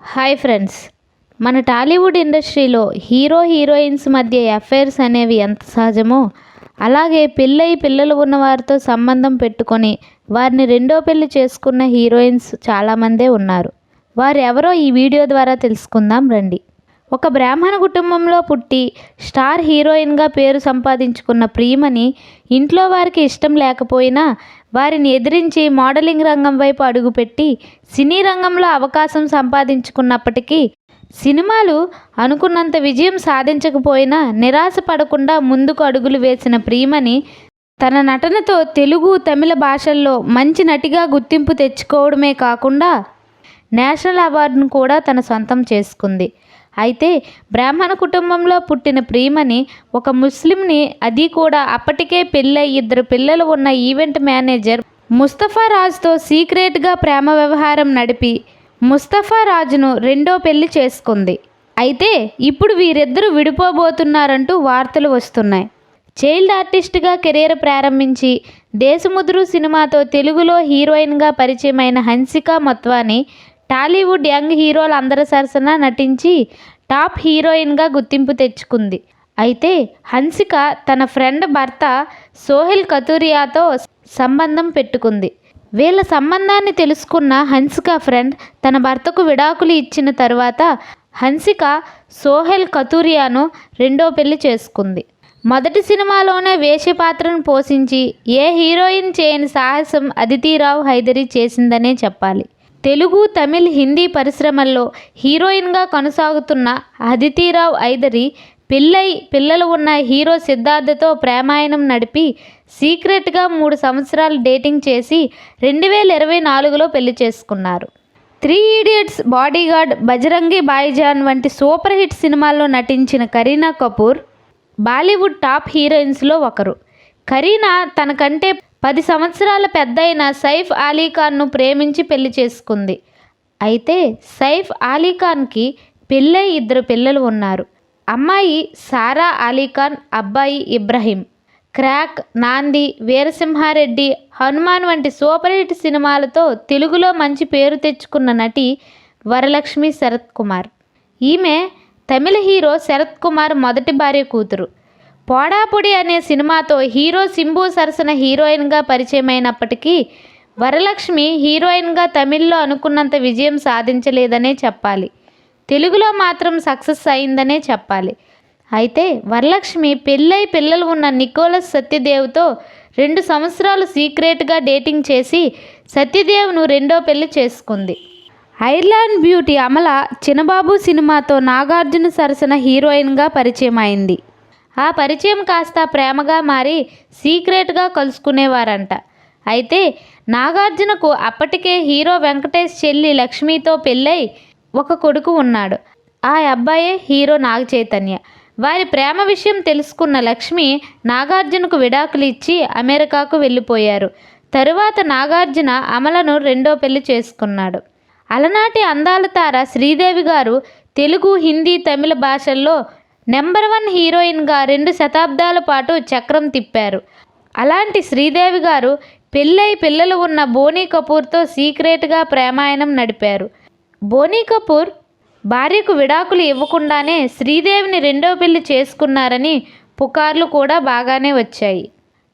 Hi friends. మన టాలీవుడ్ ఇండస్ట్రీలో hero heroines మధ్య అఫైర్స్ అనేవి ఎంత సహజమో అలాగే పెళ్ళై పిల్లలు ఉన్న వారితో సంబంధం పెట్టుకొని వారిని రెండో పెళ్ళి చేసుకున్న హీరోయిన్స్ చాలామందే ఉన్నారు. వారెవరో ఈ వీడియో ద్వారా తెలుసుకుందాం రండి. ఒక బ్రాహ్మణ కుటుంబంలో పుట్టి స్టార్ హీరోయిన్గా పేరు సంపాదించుకున్న ప్రియమని ఇంట్లో వారికి ఇష్టం లేకపోయినా వారిని ఎదిరించి మోడలింగ్ రంగం వైపు అడుగుపెట్టి సినీ రంగంలో అవకాశం సంపాదించుకున్నప్పటికీ సినిమాలు అనుకున్నంత విజయం సాధించకపోయినా నిరాశ పడకుండా ముందుకు అడుగులు వేసిన ప్రియమని తన నటనతో తెలుగు తమిళ భాషల్లో మంచి నటిగా గుర్తింపు తెచ్చుకోవడమే కాకుండా నేషనల్ అవార్డును కూడా తన సొంతం చేసుకుంది. అయితే బ్రాహ్మణ కుటుంబంలో పుట్టిన ప్రియమని ఒక ముస్లింని అది కూడా అప్పటికే పెళ్ళై ఇద్దరు పిల్లలు ఉన్న ఈవెంట్ మేనేజర్ ముస్తఫా రాజ్తో సీక్రెట్గా ప్రేమ వ్యవహారం నడిపి ముస్తఫా రాజును రెండో పెళ్ళి చేసుకుంది. అయితే ఇప్పుడు వీరిద్దరూ విడిపోబోతున్నారంటూ వార్తలు వస్తున్నాయి. చైల్డ్ ఆర్టిస్ట్గా కెరీర్ ప్రారంభించి దేశముద్రు సినిమాతో తెలుగులో హీరోయిన్గా పరిచయమైన హన్సిక మొత్వాని టాలీవుడ్ యంగ్ హీరోల అందరి సరసన నటించి టాప్ హీరోయిన్గా గుర్తింపు తెచ్చుకుంది. అయితే హన్సిక తన ఫ్రెండ్ భర్త సోహెల్ కతూరియాతో సంబంధం పెట్టుకుంది. వీళ్ళ సంబంధాన్ని తెలుసుకున్న హన్సిక ఫ్రెండ్ తన భర్తకు విడాకులు ఇచ్చిన తర్వాత హన్సిక సోహెల్ కతూరియాను రెండో పెళ్ళి చేసుకుంది. మొదటి సినిమాలోనే వేష పాత్రను పోషించి ఏ హీరోయిన్ చేయని సాహసం అదితిరావు హైదరి చేసిందనే చెప్పాలి. తెలుగు తమిళ్ హిందీ పరిశ్రమల్లో హీరోయిన్గా కొనసాగుతున్న అదితిరావు ఐదరి పెళ్ళై పిల్లలు ఉన్న హీరో సిద్ధార్థతో ప్రేమాయణం నడిపి సీక్రెట్గా మూడు సంవత్సరాలు డేటింగ్ చేసి రెండు వేల ఇరవై నాలుగులో పెళ్ళి చేసుకున్నారు. Three idiots bodyguard Bajrangi Bhaijaan వంటి సూపర్ హిట్ సినిమాల్లో నటించిన కరీనా కపూర్ బాలీవుడ్ టాప్ హీరోయిన్స్లో ఒకరు. కరీనా తనకంటే పది సంవత్సరాల పెద్దయిన సైఫ్ అలీఖాన్ను ప్రేమించి పెళ్ళి చేసుకుంది. అయితే సైఫ్ అలీఖాన్కి పెళ్ళై ఇద్దరు పిల్లలు ఉన్నారు. అమ్మాయి సారా అలీఖాన్ అబ్బాయి ఇబ్రహీం. క్రాక్ నాంది వీరసింహారెడ్డి హనుమాన్ వంటి సూపర్ హిట్ సినిమాలతో తెలుగులో మంచి పేరు తెచ్చుకున్న నటి వరలక్ష్మి శరత్ కుమార్ ఈమె తమిళ హీరో శరత్ కుమార్ మొదటి భార్య కూతురు. పోడాపుడి అనే సినిమాతో హీరో సింబు సరసన హీరోయిన్గా పరిచయమైనప్పటికీ వరలక్ష్మి హీరోయిన్గా తమిళ్ళో అనుకున్నంత విజయం సాధించలేదనే చెప్పాలి. తెలుగులో మాత్రం సక్సెస్ అయిందనే చెప్పాలి. అయితే వరలక్ష్మి పెళ్ళై పిల్లలు ఉన్న నికోలస్ సత్యదేవ్తో రెండు సంవత్సరాలు సీక్రెట్గా డేటింగ్ చేసి సత్యదేవ్ను రెండో పెళ్ళి చేసుకుంది. ఐర్లాండ్ బ్యూటీ అమల చిన్నబాబు సినిమాతో నాగార్జున సరసన హీరోయిన్గా పరిచయం అయింది ఆ పరిచయం కాస్త ప్రేమగా మారి సీక్రెట్గా కలుసుకునేవారంట. అయితే నాగార్జునకు అప్పటికే హీరో వెంకటేష్ చెల్లి లక్ష్మితో పెళ్ళై ఒక కొడుకు ఉన్నాడు. ఆ అబ్బాయే హీరో నాగ చైతన్య వారి ప్రేమ విషయం తెలుసుకున్న లక్ష్మి నాగార్జునకు విడాకులు ఇచ్చి అమెరికాకు వెళ్ళిపోయారు. తరువాత నాగార్జున అమలను రెండో పెళ్ళి చేసుకున్నాడు. అలనాటి అందాల తార శ్రీదేవి గారు తెలుగు హిందీ తమిళ భాషల్లో నెంబర్ వన్ హీరోయిన్గా రెండు శతాబ్దాల పాటు చక్రం తిప్పారు. అలాంటి శ్రీదేవి గారు పెళ్ళై పిల్లలు ఉన్న బోనీ కపూర్తో సీక్రెట్గా ప్రేమాయణం నడిపారు. బోనీ కపూర్ భార్యకు విడాకులు ఇవ్వకుండానే శ్రీదేవిని రెండో పెళ్ళి చేసుకున్నారని పుకార్లు కూడా బాగానే వచ్చాయి.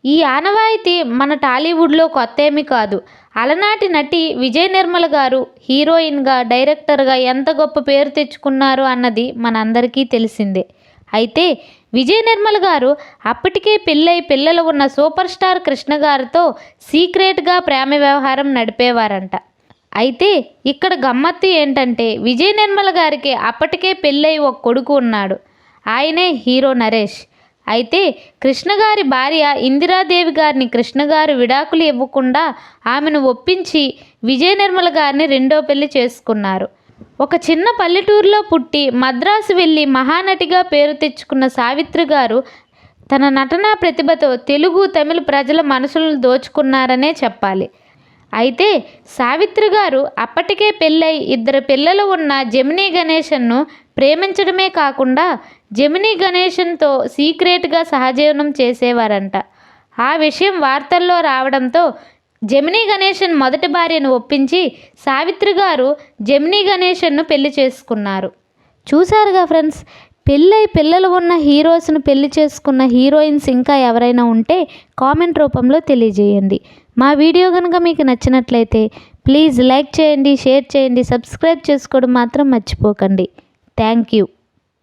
ఈ ఆనవాయితీ మన టాలీవుడ్లో కొత్త ఏమీ కాదు. అలనాటి నటి విజయ నిర్మల గారు హీరోయిన్గా డైరెక్టర్గా ఎంత గొప్ప పేరు తెచ్చుకున్నారు అన్నది మనందరికీ తెలిసిందే. అయితే విజయ నిర్మల్ గారు అప్పటికే పెళ్ళై పిల్లలు ఉన్న సూపర్ స్టార్ కృష్ణ గారితో సీక్రెట్గా ప్రేమ వ్యవహారం నడిపేవారంట. అయితే ఇక్కడ గమ్మత్తు ఏంటంటే విజయ నిర్మల గారికి అప్పటికే పెళ్ళై ఒక కొడుకు ఉన్నాడు. ఆయనే హీరో నరేష్. అయితే కృష్ణగారి భార్య ఇందిరాదేవి గారిని కృష్ణగారు విడాకులు ఇవ్వకుండా ఆమెను ఒప్పించి విజయ నిర్మల గారిని రెండో పెళ్ళి చేసుకున్నారు. ఒక చిన్న పల్లెటూరులో పుట్టి మద్రాసు వెళ్ళి మహానటిగా పేరు తెచ్చుకున్న సావిత్రి గారు తన నటనా ప్రతిభతో తెలుగు తమిళ ప్రజల మనసులను దోచుకున్నారనే చెప్పాలి. అయితే సావిత్రి గారు అప్పటికే పెళ్ళై ఇద్దరు పిల్లలు ఉన్న జమినీ గణేశన్ను ప్రేమించడమే కాకుండా జమినీ గణేశన్తో సీక్రెట్గా సహజీవనం చేసేవారంట. ఆ విషయం వార్తల్లో రావడంతో జమినీ గణేశన్ మొదటి భార్యను ఒప్పించి సావిత్రి గారు జమినీ గణేశన్ను పెళ్ళి చేసుకున్నారు. చూశారుగా ఫ్రెండ్స్ పెళ్ళై పిల్లలు ఉన్న హీరోస్ను పెళ్ళి చేసుకున్న హీరోయిన్స్ ఇంకా ఎవరైనా ఉంటే కామెంట్ రూపంలో తెలియజేయండి. మా వీడియో కనుక మీకు నచ్చినట్లయితే ప్లీజ్ లైక్ చేయండి షేర్ చేయండి సబ్స్క్రైబ్ చేసుకోవడం మాత్రం మర్చిపోకండి. Thank you.